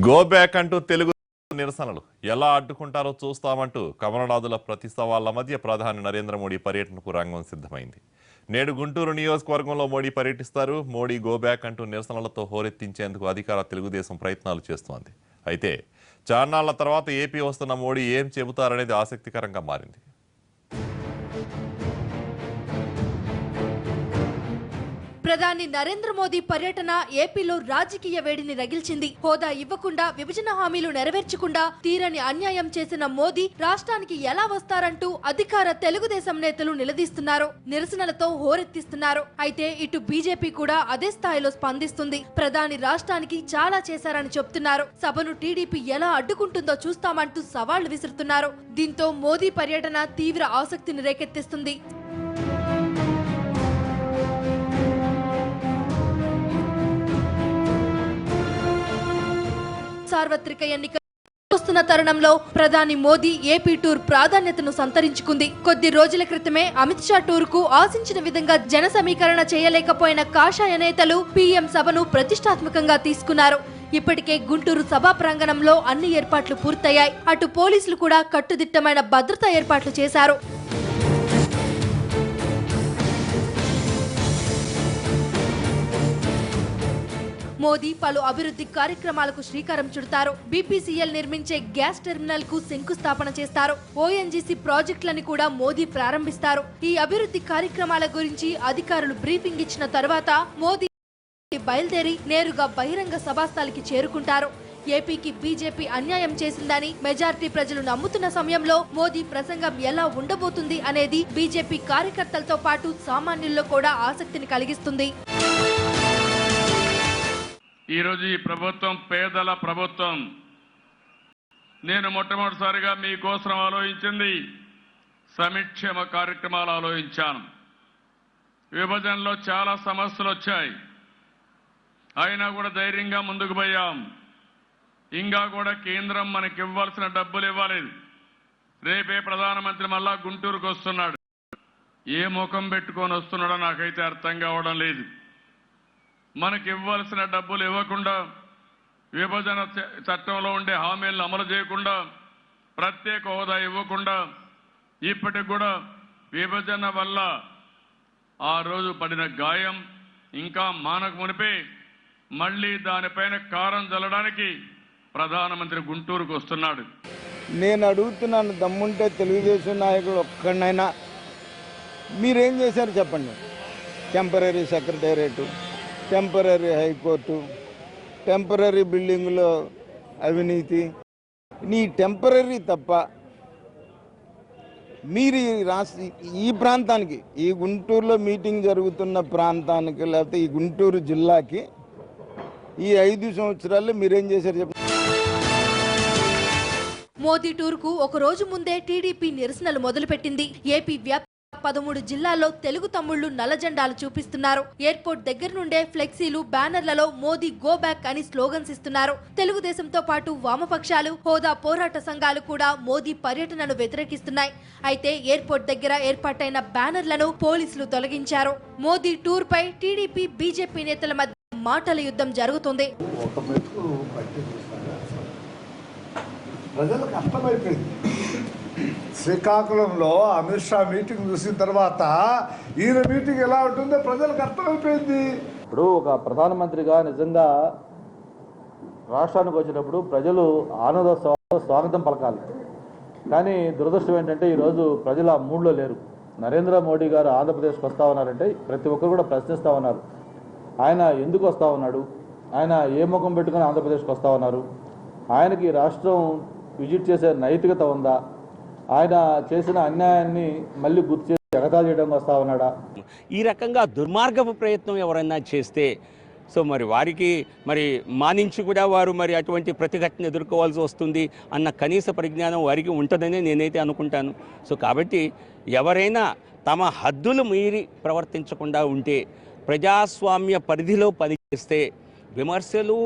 Go back అంటూ తెలుగు నిరసనలు ఎలా అడ్డుకుంటారో చూస్తామంటూ కమలనాథుల ప్రతి సవాళ్ళ మధ్య ప్రధాని నరేంద్ర మోడీ పర్యటనకు రంగం సిద్ధమైంది. నేడు గుంటూరు నియోజకవర్గంలో మోడీ పర్యటిస్తారు. మోడీ గో బ్యాక్ అంటూ నిరసనలతో హోరెత్తించేందుకు అధికార తెలుగుదేశం ప్రయత్నాలు చేస్తోంది. అయితే చాన్నాళ్ళ తర్వాత ఏపీ వస్తున్న మోడీ ఏం చెబుతారనేది ఆసక్తికరంగా మారింది. ప్రధాని నరేంద్ర మోదీ పర్యటన ఏపీలో రాజకీయ వేడిని రగిల్చింది. హోదా ఇవ్వకుండా విభజన హామీలు నెరవేర్చకుండా తీరని అన్యాయం చేసిన మోదీ రాష్ట్రానికి ఎలా వస్తారంటూ అధికార తెలుగుదేశం నేతలు నిలదీస్తున్నారు. నిరసనలతో హోరెత్తిస్తున్నారు. అయితే ఇటు బీజేపీ కూడా అదే స్థాయిలో స్పందిస్తుంది. ప్రధాని రాష్ట్రానికి చాలా చేశారని చెప్తున్నారు. సభను టీడీపీ ఎలా అడ్డుకుంటుందో చూస్తామంటూ సవాళ్ళు విసురుతున్నారు. దీంతో మోదీ పర్యటన తీవ్ర ఆసక్తిని రేకెత్తిస్తుంది. సార్వత్రిక ఎన్నిక వస్తున్న తరుణంలో ప్రధాని మోదీ ఏపీ టూర్ ప్రాధాన్యతను సంతరించుకుంది. కొద్ది రోజుల క్రితమే అమిత్ షా టూర్కు ఆశించిన విధంగా జన సమీకరణ చేయలేకపోయిన కాషాయ నేతలు పీఎం సభను ప్రతిష్టాత్మకంగా తీసుకున్నారు. ఇప్పటికే గుంటూరు సభా ప్రాంగణంలో అన్ని ఏర్పాట్లు పూర్తయ్యాయి. అటు పోలీసులు కూడా కట్టుదిట్టమైన భద్రతా ఏర్పాట్లు చేశారు. మోదీ పలు అభివృద్ధి కార్యక్రమాలకు శ్రీకారం చుడతారు. బీపీసీఎల్ నిర్మించే గ్యాస్ టెర్మినల్కు శంకుస్థాపన చేస్తారు. ఓఎన్జీసీ ప్రాజెక్టులను కూడా మోదీ ప్రారంభిస్తారు. ఈ అభివృద్ధి కార్యక్రమాల గురించి అధికారులు బ్రీఫింగ్ ఇచ్చిన తర్వాత మోదీ బయలుదేరి నేరుగా బహిరంగ సభాస్థలికి చేరుకుంటారు. ఏపీకి బీజేపీ అన్యాయం చేసిందని మెజార్టీ ప్రజలు నమ్ముతున్న సమయంలో మోదీ ప్రసంగం ఎలా ఉండబోతుంది అనేది బీజేపీ కార్యకర్తలతో పాటు సామాన్యుల్లో కూడా ఆసక్తిని కలిగిస్తుంది. ఈరోజు ఈ ప్రభుత్వం పేదల ప్రభుత్వం నేను మొట్టమొదటిసారిగా మీకోసం ఆలోచించింది సమిక్షేమ కార్యక్రమాలు ఆలోచించాను. విభజనలో చాలా సమస్యలు వచ్చాయి. అయినా కూడా ధైర్యంగా ముందుకు పోయాం. ఇంకా కూడా కేంద్రం మనకి ఇవ్వాల్సిన డబ్బులు ఇవ్వలేదు. రేపే ప్రధానమంత్రి మళ్ళా గుంటూరుకు వస్తున్నాడు. ఏ ముఖం పెట్టుకొని వస్తున్నాడో నాకైతే అర్థం కావడం లేదు. మనకి ఇవ్వాల్సిన డబ్బులు ఇవ్వకుండా విభజన చ- చట్టంలో ఉండే హామీలను అమలు చేయకుండా ప్రత్యేక హోదా ఇవ్వకుండా ఇప్పటికి కూడా విభజన వల్ల ఆ రోజు పడిన గాయం ఇంకా మానకు మునిపే మళ్ళీ దానిపైన కారం చల్లడానికి ప్రధానమంత్రి గుంటూరుకు వస్తున్నాడు. నేను అడుగుతున్నాను దమ్ముంటే తెలుగుదేశం నాయకుడు ఒక్కడైనా మీరేం చేశారు చెప్పండి? Temporary secretariat temporary high court temporary బిల్డింగ్లో అవినీతి. నీ టెంపరీ తప్ప మీరు రాష్ట్ర ఈ ప్రాంతానికి ఈ గుంటూరులో మీటింగ్ జరుగుతున్న ప్రాంతానికి లేకపోతే ఈ గుంటూరు జిల్లాకి ఈ ఐదు సంవత్సరాల్లో మీరేం చేశారు చెప్పండి మోదీ టూర్కు ఒక రోజు ముందే టీడీపీ నిరసనలు మొదలుపెట్టింది. ఏపీ వ్యాప్త పదమూడు జిల్లాల్లో తెలుగు తమ్ముళ్ళు నల్ల జెండాలు చూపిస్తున్నారు. ఎయిర్పోర్ట్ దగ్గర నుండే ఫ్లెక్సీలు బ్యానర్లలో మోదీ గో బ్యాక్ అని స్లోగన్స్ ఇస్తున్నారు. తెలుగుదేశంతో పాటు వామపక్షాలు హోదా పోరాట సంఘాలు కూడా మోదీ పర్యటనను వ్యతిరేకిస్తున్నాయి. అయితే ఎయిర్పోర్ట్ దగ్గర ఏర్పాటైన బ్యానర్లను పోలీసులు తొలగించారు. మోదీ టూర్ పై టీడీపీ బీజేపీ నేతల మధ్య మాటల యుద్ధం జరుగుతుంది. ప్రజలకు అర్థమైపోయింది. శ్రీకాకుళంలో అమిత్ షా మీటింగ్ చూసిన తర్వాత ఈయన మీటింగ్ ఎలా ఉంటుందో ప్రజలకు అర్థమైపోయింది. ఇప్పుడు ఒక ప్రధానమంత్రిగా నిజంగా రాష్ట్రానికి వచ్చినప్పుడు ప్రజలు ఆనంద స్వాగతం పలకాలి. కానీ దురదృష్టం ఏంటంటే ఈరోజు ప్రజలు ఆ మూడ్లో లేరు. నరేంద్ర మోడీ గారు ఆంధ్రప్రదేశ్కి వస్తా ఉన్నారంటే ప్రతి ఒక్కరు కూడా ప్రశ్నిస్తూ ఉన్నారు. ఆయన ఎందుకు వస్తా ఉన్నాడు? ఆయన ఏ ముఖం పెట్టుకుని ఆంధ్రప్రదేశ్కి వస్తా ఉన్నారు? ఆయనకి ఈ రాష్ట్రం విజిట్ చేసే నైతికత ఉందా? ఆయన చేసిన అన్యాయాన్ని మళ్ళీ గుర్తు చేసి ఎగతా చేయడం వస్తా ఉన్నాడా? ఈ రకంగా దుర్మార్గపు ప్రయత్నం ఎవరైనా చేస్తే సో మరి వారికి మరి మానించి కూడా వారు మరి అటువంటి ప్రతిఘటన ఎదుర్కోవాల్సి వస్తుంది అన్న కనీస పరిజ్ఞానం వారికి ఉంటుందని నేనైతే అనుకుంటాను. సో కాబట్టి ఎవరైనా తమ హద్దులు మీరి ప్రవర్తించకుండా ఉంటే ప్రజాస్వామ్య పరిధిలో పనిచేస్తే విమర్శలు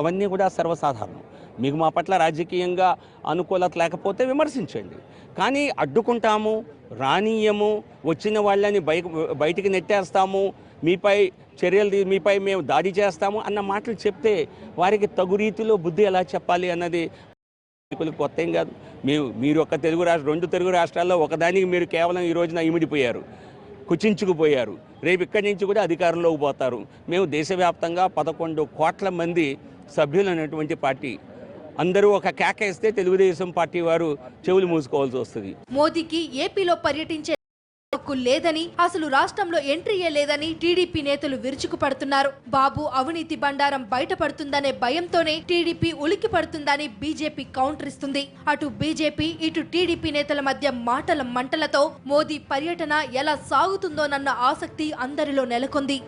అవన్నీ కూడా సర్వసాధారణం. మీకు మా పట్ల రాజకీయంగా అనుకూలత లేకపోతే విమర్శించండి. కానీ అడ్డుకుంటాము రానీయము వచ్చిన వాళ్ళని బయట బయటికి నెట్టేస్తాము మీపై చర్యలు మీపై మేము దాడి చేస్తాము అన్న మాటలు చెప్తే వారికి తగు రీతిలో బుద్ధి ఎలా చెప్పాలి అన్నది కొత్త ఏం కాదు. మీరు మీరు ఒక తెలుగు రాష్ట్ర రెండు తెలుగు రాష్ట్రాల్లో ఒకదానికి మీరు కేవలం ఈ రోజున ఇమిడిపోయారు కుచించుకుపోయారు. రేపు ఇక్కడి నుంచి కూడా అధికారంలోకి పోతారు. మేము దేశవ్యాప్తంగా పదకొండు కోట్ల మంది సభ్యులు అనేటువంటి పార్టీ అందరూ ఒక కేకేస్తే తెలుగుదేశం పార్టీ వారు చెవులు మూసుకోవాల్సి వస్తుంది. మోదీకి ఏపీలో పర్యటించే హక్కు లేదని అసలు రాష్ట్రంలో ఎంట్రీయే లేదని టీడీపీ నేతలు విరుచుకుపడుతున్నారు. బాబు అవినీతి బండారం బయటపడుతుందనే భయంతోనే టీడీపీ ఉలికి పడుతుందని బీజేపీ కౌంటర్ ఇస్తుంది అటు బీజేపీ ఇటు టీడీపీ నేతల మధ్య మాటల మంటలతో మోదీ పర్యటన ఎలా సాగుతుందోనన్న ఆసక్తి అందరిలో నెలకొంది.